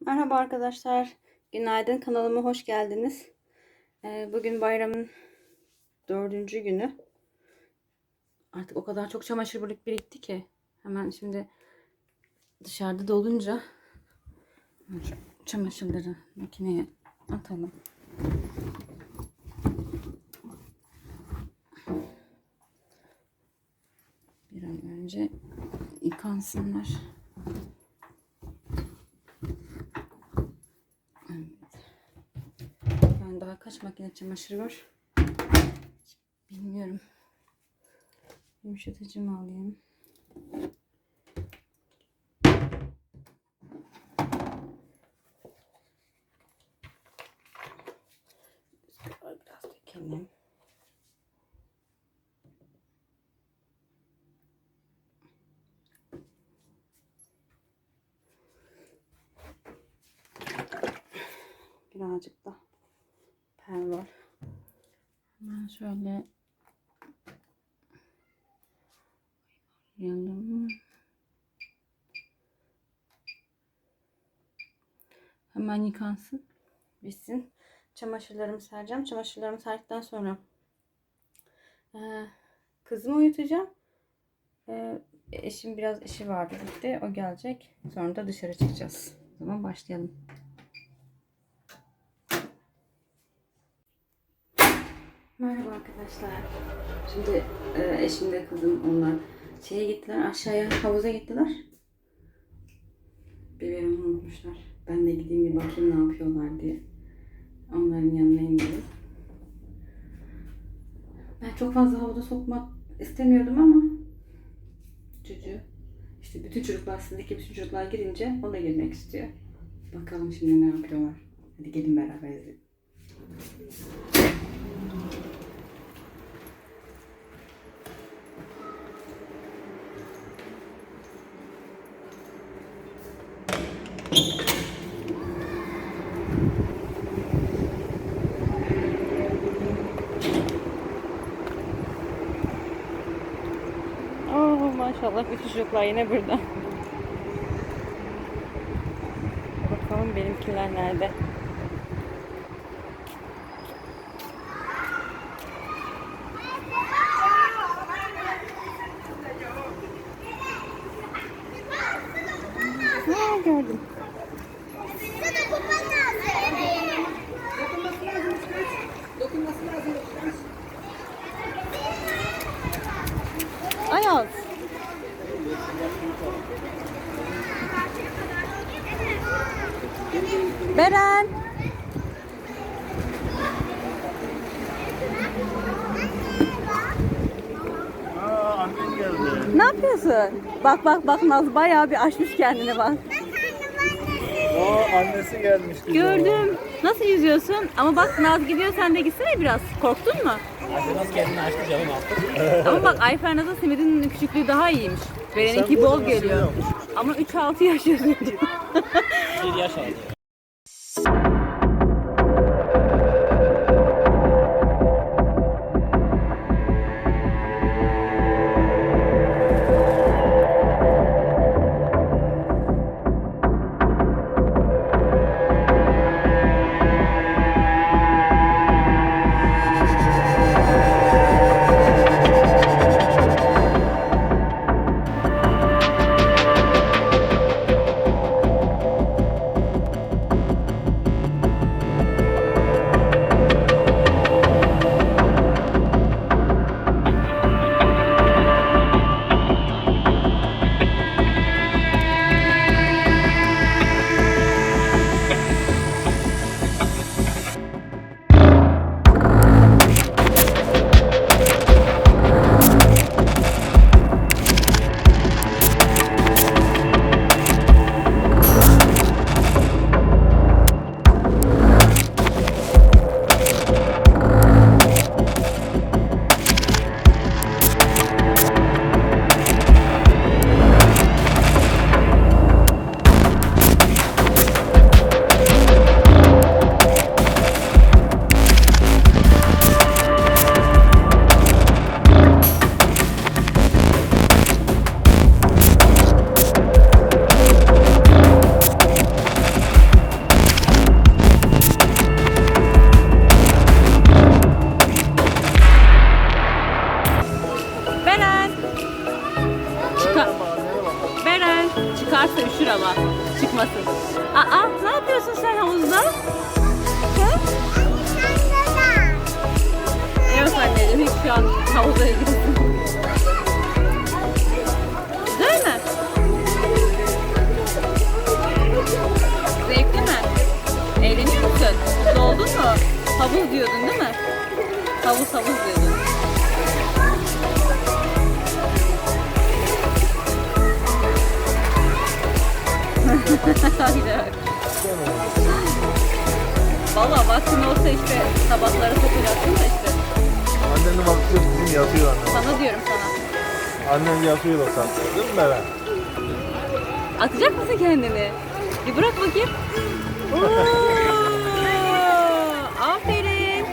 Merhaba arkadaşlar. Günaydın. Kanalıma hoş geldiniz. Ee, Bugün bayramın dördüncü günü. Artık o kadar çok çamaşır birik- birikti ki. Hemen şimdi dışarıda dolunca çamaşırları makineye atalım. Bir an önce yıkansınlar. Kaç makine çamaşır var? Bilmiyorum. Yumuşatıcı mı alayım? Biraz dökelim. Birazcık da per var. Hemen şöyle yanım. Hemen yıkansın. Bitsin. Çamaşırlarımı sereceğim. Çamaşırlarımı serdikten sonra eee, kızımı uyutacağım. Eee, eşim biraz işi vardı gitti. O gelecek. Sonra da dışarı çıkacağız. O zaman başlayalım. Merhaba arkadaşlar. Şimdi e, eşimle kızım onlar şeye gittiler aşağıya havuza gittiler. Biberimi unutmuşlar. Ben de gideyim bir bakayım ne yapıyorlar diye. Onların yanına indim. Ben çok fazla havuza sokmak istemiyordum ama çocuğu işte bütün çocuklar sizdeki bütün çocuklar girince o da girmek istiyor. Bakalım şimdi ne yapıyorlar. Hadi gelin beraber izleyelim. Çocuklar yine burada. Bakalım benimkiler nerede? Ha gördüm. Sana kupan lazım. Ayaz. Beren. Aa annen geldi. Yapıyorsun? Bak bak bak Naz bayağı bir açmış kendini bak. O annesi gelmiş. kızım. Gördüm. Nasıl yüzüyorsun? Ama bak Naz gidiyor sen de gitsene biraz. Korktun mu? Nasıl kendini açtı canım artık. Ama bak Ayfer Naz'ın simidinin küçüklüğü daha iyiymiş. Beren'inki bol geliyor. Ama 3-6 yaş yazıyordu. Bir yaş aldı. Valla vaktin olsa işte sabahları sokacaksın da işte. Annenin vakti bizim yatıyor annem. Sana diyorum sana. Annem yatıyor o saatte değil mi Beren? Atacak mısın kendini? Bir bırak bakayım. Oo, aferin.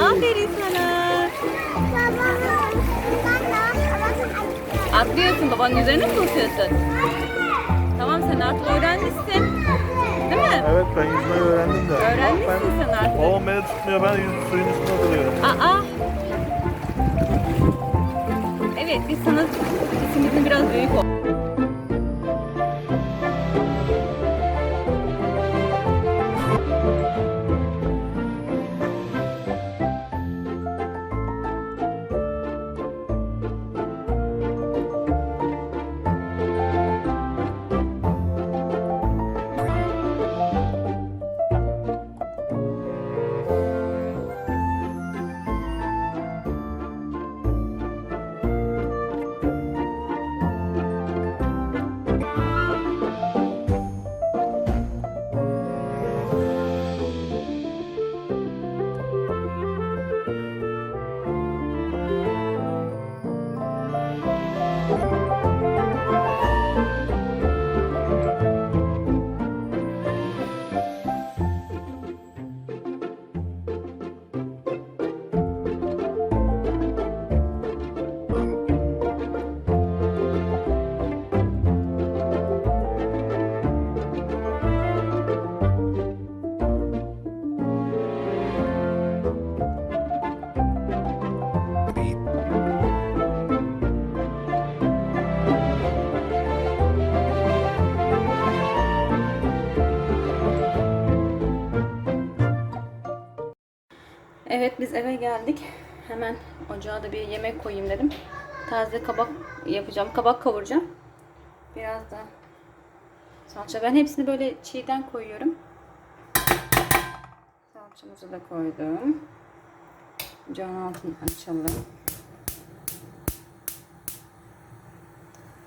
Aferin sana. Atlıyorsun babanın üzerine mi koşuyorsun? Sen artık öğrenmişsin. Değil mi? Evet ben yüzmeyi öğrendim de. Öğrenmişsin Ben, sen artık. babam beni tutmuyor ben yüz, suyun üstünde duruyorum. Aa. Evet biz sana sesimizin biraz büyük ol. Eve geldik. Hemen ocağa da bir yemek koyayım dedim. Taze kabak yapacağım. Kabak kavuracağım. Biraz da salça. Ben hepsini böyle çiğden koyuyorum. Salçamızı da koydum. Ocağın altını açalım.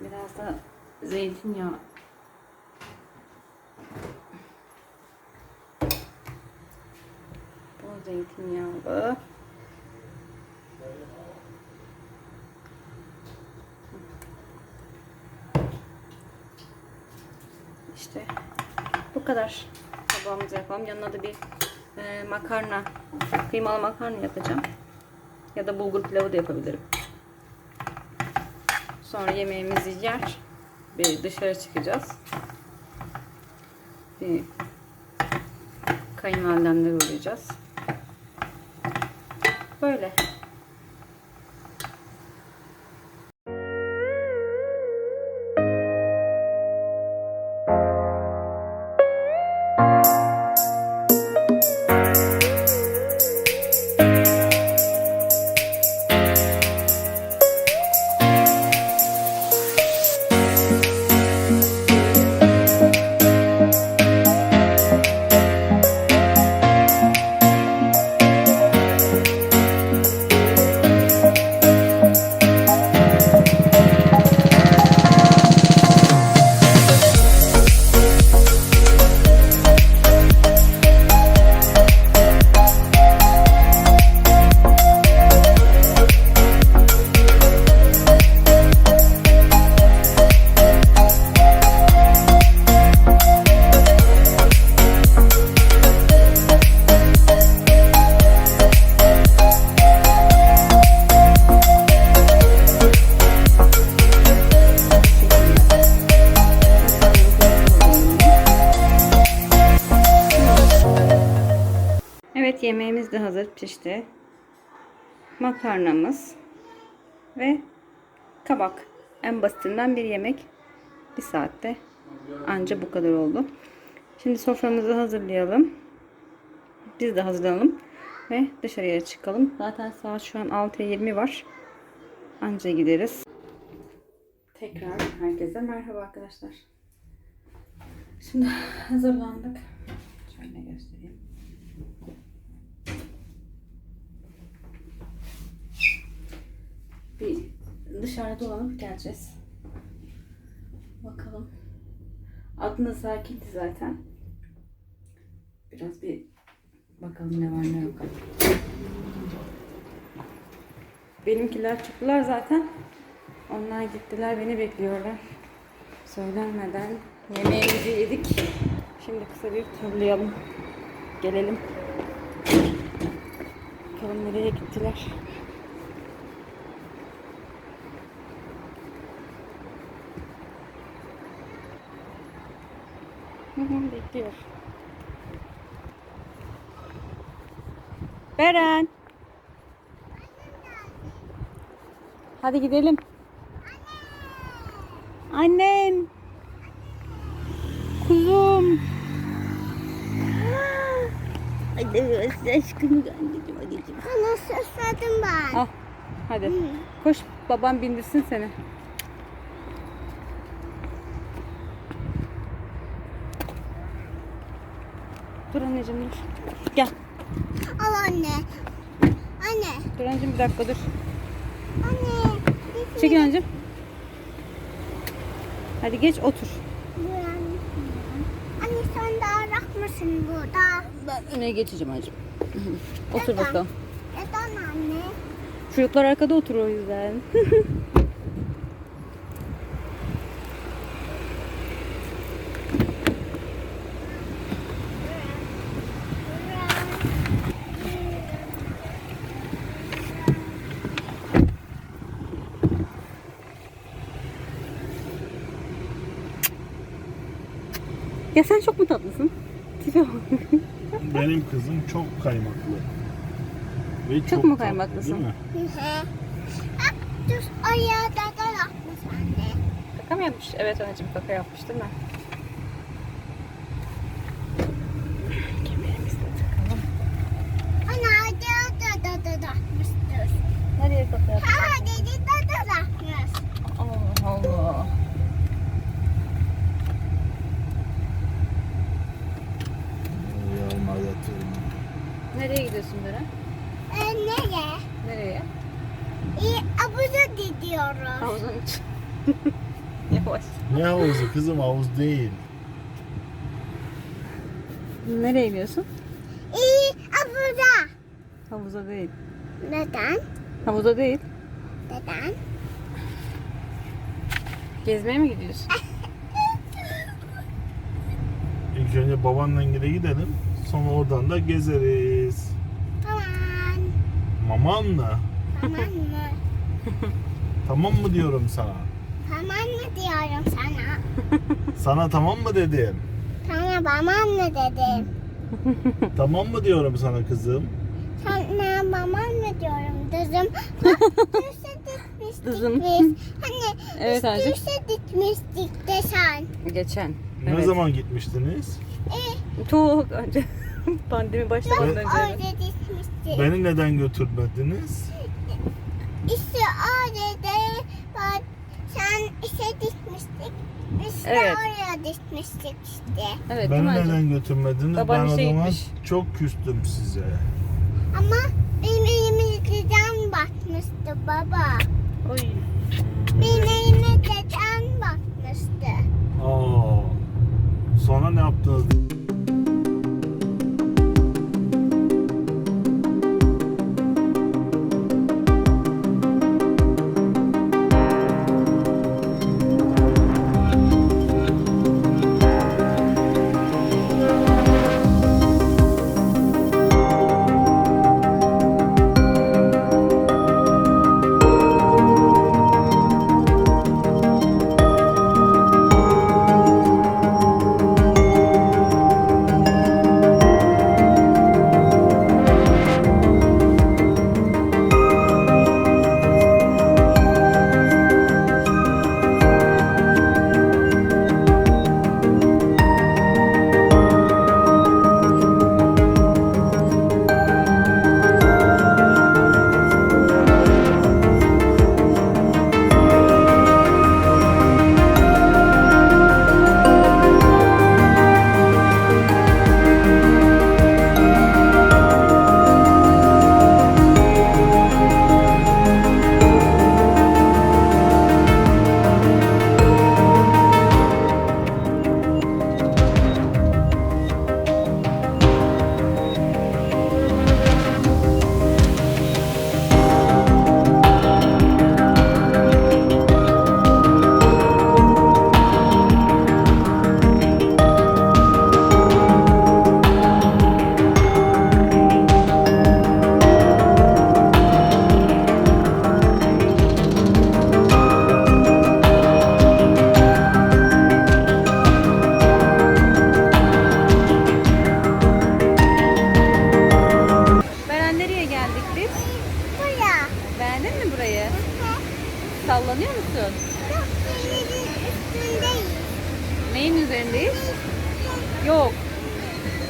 Biraz da zeytinyağı zeytinyağlı. İşte bu kadar tabağımızı yapalım. Yanına da bir e, makarna, kıymalı makarna yapacağım. Ya da bulgur pilavı da yapabilirim. Sonra yemeğimizi yer. Bir dışarı çıkacağız. Bir kayınvalidemle uğrayacağız. Böyle. Pişti. Makarnamız ve kabak. En basitinden bir yemek. Bir saatte Anca bu kadar oldu. Şimdi soframızı hazırlayalım. Biz de hazırlanalım. Ve dışarıya çıkalım. Zaten saat şu an 6'ya 20 var. Anca gideriz. Tekrar herkese merhaba arkadaşlar. Şimdi hazırlandık. Şöyle göstereyim. Bir dışarıda dolanıp geleceğiz. Bakalım. Aklında sakindi zaten. Biraz bir bakalım ne var ne yok. Benimkiler çıktılar zaten. Onlar gittiler beni bekliyorlar. Söylenmeden yemeğimizi yedik. Şimdi kısa bir turlayalım. Gelelim. Bakalım nereye gittiler. Hı, Bekliyor. Beren. Hadi gidelim. Annem. Kuzum. Hadi aşkım anneciğim anneciğim. Sana susadım ben. Al. Hadi. Koş babam bindirsin seni. Dur anneciğim dur. Gel. Al anne. Anne. Dur anneciğim bir dakika dur. Anne. Çekil anneciğim. Hadi geç otur. Anne sen de arak mısın burada? Ben öne geçeceğim anneciğim. Otur bakalım. Neden anne? Çocuklar arkada otur o yüzden. ya sen çok mu tatlısın? Tipe bak. Benim kızım çok kaymaklı. Ve çok, mu tatlı, kaymaklısın? değil mi? Hı hı. Bak dur ayağı da da yapmış anne. Kaka mı yapmış? Evet anneciğim kaka yapmış değil mi? Kemerimizi de takalım. Anne ayağı da da da yapmıştır. Nereye kaka yapmış? Ha dedi da da yapmış. Allah Allah. Nereye gidiyorsun Beren? E, nereye? Nereye? İyi abuza gidiyoruz. Havuzun için. Yavaş. Ne havuzu kızım havuz değil. Nereye gidiyorsun? İyi abuza. Havuza değil. Neden? Havuza değil. Neden? Gezmeye mi gidiyorsun? İlk önce babanla gide gidelim. Sonra oradan da gezeriz. Tamam. Mamanla. Tamam mı? Tamam mı diyorum sana? Tamam mı diyorum sana? Sana tamam mı dedim? Sana babam mı dedim? Tamam mı diyorum sana kızım? Sana babam mı diyorum kızım? Dikmiştik Kızım. biz. Hani Evet biz düğse dikmiştik de sen. Geçen. Ne Evet. zaman gitmiştiniz? E, Çok önce. Pandemi başlamadan önce. orada dikmiştik. Beni neden götürmediniz? İşte orada bak sen işe dikmiştik. Biz de Evet. oraya dikmiştik işte. Evet değil Beni mi anneciğim? neden götürmediniz? Baban ben o işe zaman gitmiş. çok küstüm size. Ama benim elime dedem bakmıştı baba. Oy. Benim elime dedem bakmıştı. Aa. Sonra ne yaptınız?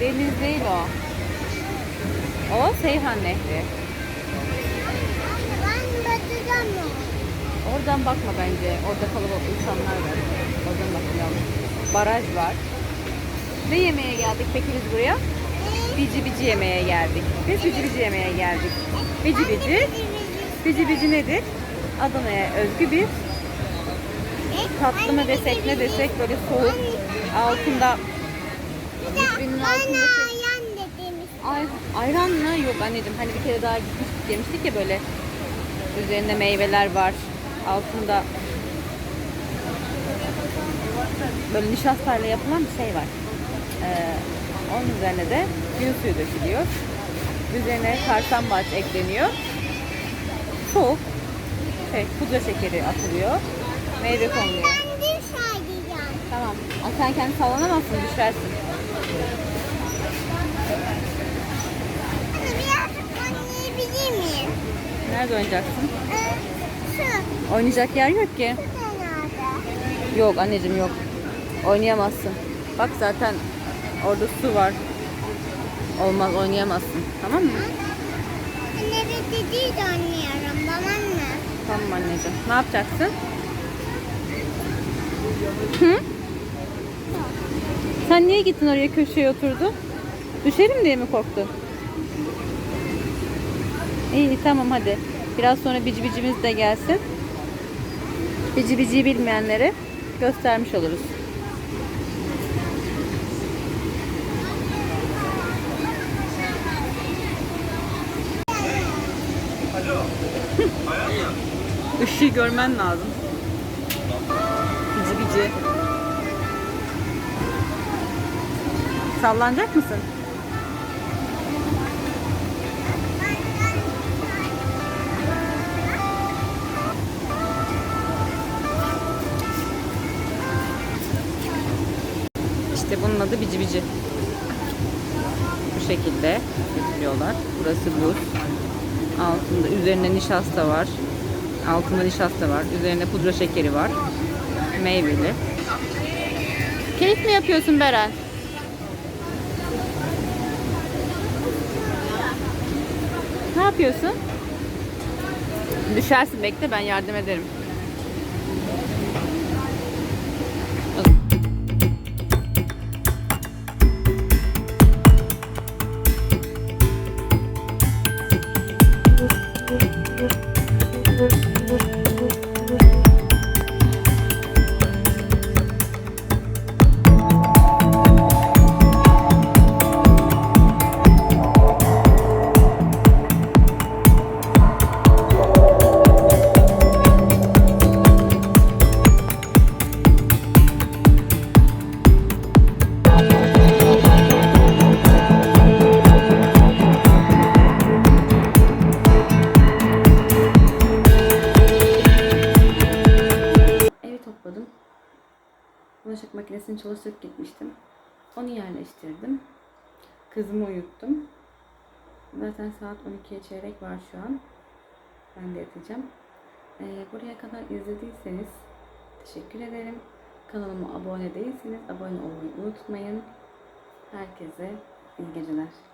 Deniz değil o. O Seyhan Nehri. Ben batacağım mı? Oradan bakma bence. Orada kalabalık insanlar var. Oradan bakmayalım. Baraj var. Ne yemeğe geldik peki biz buraya? Bici bici yemeğe geldik. Biz bici bici yemeğe geldik. Bici bici. Bici bici nedir? Adana'ya özgü bir tatlı mı desek ne desek böyle soğuk altında vitrinin Bana altında yan dediğimiz. Ay, ayran mı? Yok anneciğim hani bir kere daha gitmiştik yemiştik ya böyle üzerinde meyveler var altında böyle nişastayla yapılan bir şey var. Ee, onun üzerine de gün suyu dökülüyor. Üzerine karsambaç ekleniyor. Soğuk şey, pudra şekeri atılıyor. Meyve konuluyor. Sayacağım. Tamam. Ama sen kendi sallanamazsın, düşersin. Nerede oynayacaksın? Ee, şu. Oynayacak yer yok ki. Yok anneciğim yok. Oynayamazsın. Bak zaten orada su var. Olmaz oynayamazsın. Tamam mı? Anne bir dediği de oynuyorum. Babam mı? Tamam anneciğim. Ne yapacaksın? Hı? Sen niye gittin oraya köşeye oturdun? Düşerim diye mi korktun? İyi tamam hadi. Biraz sonra bici bicimiz de gelsin. Bici bilmeyenlere göstermiş oluruz. Işığı görmen lazım. Bici bici. Sallanacak mısın? Bici bici. Bu şekilde getiriyorlar. Burası buz. Altında üzerine nişasta var. Altında nişasta var. Üzerine pudra şekeri var. Meyveli. Keyif mi yapıyorsun Beren? Ne yapıyorsun? Düşersin bekle ben yardım ederim. Bulaşık makinesini çalıştırıp gitmiştim. Onu yerleştirdim. Kızımı uyuttum. Zaten saat 12'ye çeyrek var şu an. Ben de yatacağım. Ee, buraya kadar izlediyseniz teşekkür ederim. Kanalıma abone değilseniz abone olmayı unutmayın. Herkese iyi geceler.